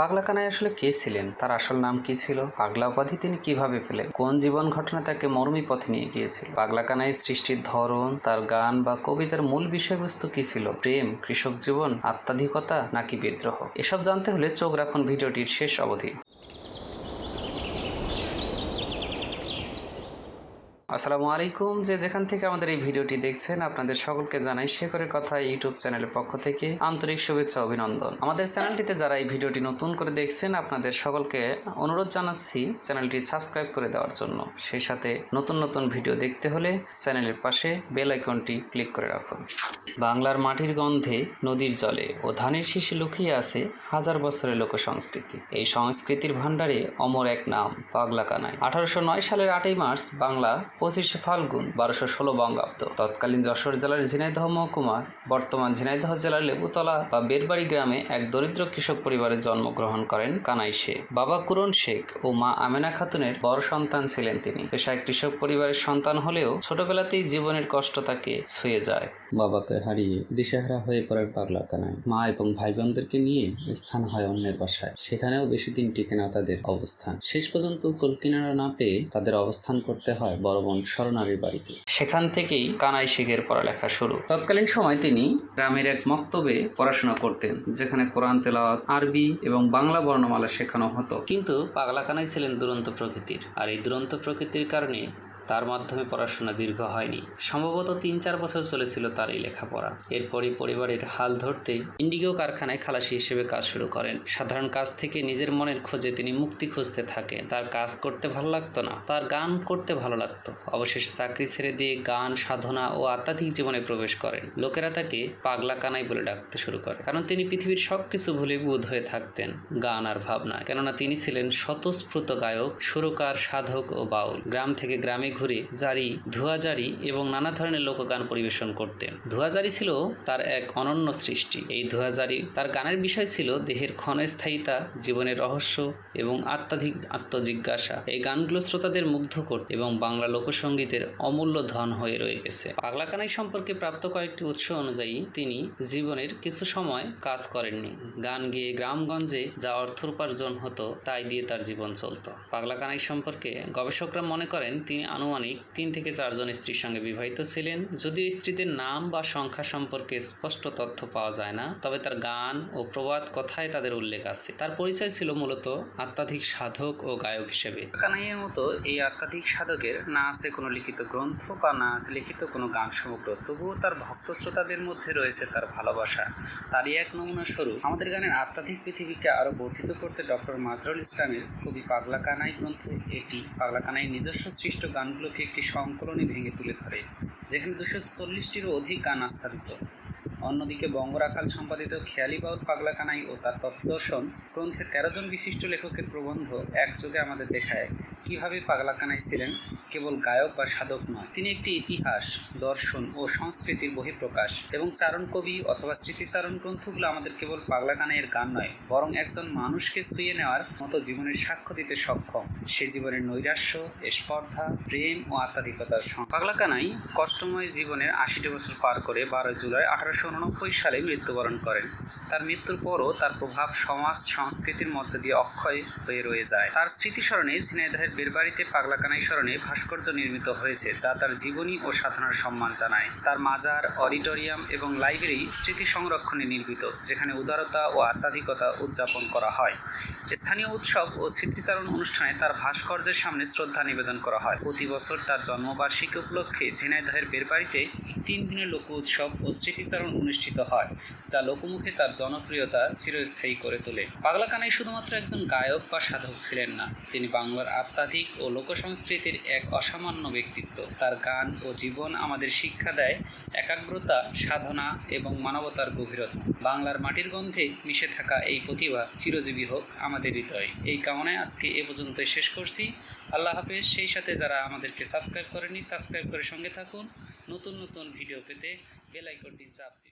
পাগলা কানাই আসলে কে ছিলেন? তার আসল নাম কি ছিল? পাগলা উপাধি তিনি কীভাবে পেলেন? কোন জীবন ঘটনা তাকে মর্মী পথে নিয়ে গিয়েছিল? পাগলা কানাই সৃষ্টির ধরন, তার গান বা কবিতার মূল বিষয়বস্তু কি ছিল? প্রেম, কৃষক জীবন আত্মাধিকতা নাকি বিদ্রোহ? এসব জানতে হলে চোখ রাখুন ভিডিওটির শেষ অবধি। আসসালামু আলাইকুম যে যেখান থেকে আমাদের এই ভিডিওটি দেখছেন, আপনাদের সকলকে জানাই শেখরের কথা ইউটিউব চ্যানেলের পক্ষ থেকে আন্তরিক শুভেচ্ছা অভিনন্দন। আমাদের চ্যানেলটিতে যারা এই ভিডিওটি নতুন করে দেখছেন, আপনাদের সকলকে অনুরোধ জানাচ্ছি চ্যানেলটি সাবস্ক্রাইব করে দেওয়ার জন্য। সেই সাথে নতুন নতুন ভিডিও দেখতে হলে চ্যানেলের পাশে বেল আইকনটি ক্লিক করে রাখুন। বাংলার মাটির গন্ধে নদীর জলে ও ধানের শীষে লুকিয়ে আছে হাজার বছরের লোক সংস্কৃতি এই সংস্কৃতির ভাণ্ডারে অমর এক নাম পাগলা কানাই আঠারোশো নয় সালের আটই মার্চ বাংলা পঁচিশে ফাল্গুন, বারোশো ষোলো বঙ্গাব্দ। তৎকালীন যশোর জেলার ঝিনাইদহ মহকুমা, বর্তমান ঝিনাইদহ জেলার লেবুতলা বা বেরবাড়ি গ্রামে এক দরিদ্র কৃষক পরিবারে জন্মগ্রহণ করেন কানাই শেখ। বাবা কুরন শেখ ও মা আমেনা খাতুনের বড় সন্তান ছিলেন তিনি। পেশায় কৃষক পরিবারের সন্তান হলেও ছোটবেলাতেই জীবনের কষ্ট তাকে ছুঁয়ে যায়। বাবাকে হারিয়ে দিশেহারা হয়ে পড়ার পাগলা কানায় মা এবং ভাই বোনদেরকে নিয়ে স্থান হয় অন্যের বাসায়। সেখানেও বেশি দিন টিকে না তাদের অবস্থান। শেষ পর্যন্ত কলকিনারা না পেয়ে তাদের অবস্থান করতে হয় বড় বোন স্বর্ণারীর বাড়িতে। সেখান থেকেই কানাই শেখের পড়ালেখা শুরু। তৎকালীন সময় তিনি গ্রামের এক মক্তবে পড়াশোনা করতেন যেখানে কোরআন তেলাওয়াত আরবি এবং বাংলা বর্ণমালা শেখানো হতো। কিন্তু পাগলা কানাই ছিলেন দুরন্ত প্রকৃতির আর এই দুরন্ত প্রকৃতির কারণে তার মাধ্যমে পড়াশোনা দীর্ঘ হয়নি। সম্ভবত তিন চার বছর চলেছিল তার এই লেখাপড়া। এরপরই পরিবারের হাল ধরতে ইন্ডিগো কারখানায় খালাসি হিসেবে কাজ শুরু করেন। সাধারণ কাজ থেকে নিজের মনের খোঁজে তিনি মুক্তি খুঁজতে থাকেন। তার কাজ করতে ভালো লাগতো না, তার গান করতে ভালো লাগতো। অবশেষে চাকরি ছেড়ে দিয়ে গান, সাধনা ও আধ্যাত্মিক জীবনে প্রবেশ করেন। লোকেরা তাকে পাগলা কানাই বলে ডাকতে শুরু করে, কারণ তিনি পৃথিবীর সবকিছু ভুলে বুধ হয়ে থাকতেন গান আর ভাবনায়। কেননা তিনি ছিলেন স্বতঃস্ফূর্ত গায়ক, সুরকার, সাধক ও বাউল। গ্রাম থেকে গ্রামে ঘুরে জারি ধোয়াজারি এবং নানা ধরনের লোকগান পরিবেশন করতেন। ধোয়াজারি ছিল তার এক অনন্য সৃষ্টি। এই ধোয়াজারি তার গানের বিষয় ছিল দেহের ক্ষণস্থায়িতা, জীবনের রহস্য এবং আত্মাধিক আত্মজিজ্ঞাসা। এই গানগুলো শ্রোতাদের মুগ্ধ করত এবং বাংলা লোকসঙ্গীতের অমূল্য ধন হয়ে রয়ে গেছে। পাগলা কানাই সম্পর্কে প্রাপ্ত কয়েকটি উৎস অনুযায়ী তিনি জীবনের কিছু সময় কাজ করেননি। গান গেয়ে গ্রামগঞ্জে যা অর্থ উপার্জন হতো, তাই দিয়ে তার জীবন চলত। পাগলা কানাই সম্পর্কে গবেষকরা মনে করেন তিনি আনুমানিক তিন থেকে চারজন স্ত্রীর সঙ্গে বিবাহিত ছিলেন। যদিও স্ত্রীদের নাম বা সংখ্যা সম্পর্কে স্পষ্ট তথ্য পাওয়া যায় না, তবে তার গান ও প্রবাদ কথায় তাদের উল্লেখ আছে। তার পরিচয় ছিল মূলত আত্মাধিক সাধক ও গায়ক হিসেবে। কানাইয়ের মতো এই আত্মাধিক সাধকের না আছে কোনো লিখিত গ্রন্থ বা না আছে লিখিত কোনো গান সমগ্র তবুও তার ভক্ত শ্রোতাদের মধ্যে রয়েছে তার ভালোবাসা। তারই এক নমুনা স্বরূপ আমাদের গানের আত্মাধিক পৃথিবীকে আরও বর্ধিত করতে ডক্টর মাজরুল ইসলামের কবি পাগলা কানাই গ্রন্থে এটি, পাগলা কানাই নিজস্ব সৃষ্ট গানগুলোকে একটি সংকলনে ভেঙে তুলে ধরে যেখানে দুশো চল্লিশটিরও অধিক গান আচ্ছাদিত। অন্যদিকে বঙ্গরাখাল সম্পাদিত খেয়ালি বাউল পাগলা কানাই ও তার তত্ত্বদর্শন গ্রন্থে তেরো জন বিশিষ্ট লেখকের প্রবন্ধ একযোগে আমাদের দেখায় কীভাবে পাগলা কানাই ছিলেন কেবল গায়ক বা সাধক নয়। তিনি একটি ইতিহাস, দর্শন ও সংস্কৃতির বহিঃপ্রকাশ এবং চারণ কবি অথবা স্মৃতিচারণ গ্রন্থগুলো আমাদের কেবল পাগলা কানাইয়ের গান নয়, বরং একজন মানুষকে ছুঁয়ে নেওয়ার মতো জীবনের সাক্ষ্য দিতে সক্ষম। সে জীবনের নৈরাশ্য, স্পর্ধা, প্রেম ও আত্মাধিকতার সঙ্গ। পাগলা কানাই কষ্টময় জীবনের আশিটি বছর পার করে বারোই জুলাই আঠারোশো উননব্বই সালে মৃত্যুবরণ করেন। তার মৃত্যুর পরও তার প্রভাব সমাজ সংস্কৃতির মধ্য দিয়ে অক্ষয় হয়ে রয়ে যায়। তার স্মৃতিস্মরণে ঝিনাইদহের বেরবাড়িতে পাগলাকানাই স্মরণে ভাস্কর্য নির্মিত হয়েছে, যা তার জীবনী ও সাধনার সম্মান জানায়। তার মাজার, অডিটোরিয়াম এবং লাইব্রেরি স্মৃতি সংরক্ষণে নির্মিত, যেখানে উদারতা ও আত্মাধিকতা উদযাপন করা হয়। স্থানীয় উৎসব ও স্মৃতিচারণ অনুষ্ঠানে তার ভাস্কর্যের সামনে শ্রদ্ধা নিবেদন করা হয়। প্রতি বছর তার জন্মবার্ষিকী উপলক্ষে ঝিনাইদহের বেরবাড়িতে তিন দিনের লোক উৎসব ও স্মৃতিচারণ অনুষ্ঠিত হয়, যা লোকমুখে তার জনপ্রিয়তা চিরস্থায়ী করে তোলে। পাগলা কানাই শুধুমাত্র একজন গায়ক বা সাধক ছিলেন না, তিনি বাংলার আত্মাধিক ও লোকসংস্কৃতির এক অসামান্য ব্যক্তিত্ব। তার গান ও জীবন আমাদের শিক্ষা দেয় একাগ্রতা, সাধনা এবং মানবতার গভীরতা। বাংলার মাটির গন্ধে মিশে থাকা এই প্রতিভা চিরজীবী হোক আমাদের হৃদয়। এই কামনায় আজকে এ পর্যন্তই শেষ করছি। আল্লাহ হাফেজ। সেই সাথে যারা আমাদেরকে সাবস্ক্রাইব করেনি সাবস্ক্রাইব করে সঙ্গে থাকুন। নতুন নতুন ভিডিও পেতে বেল আইকনটি চাপ দিন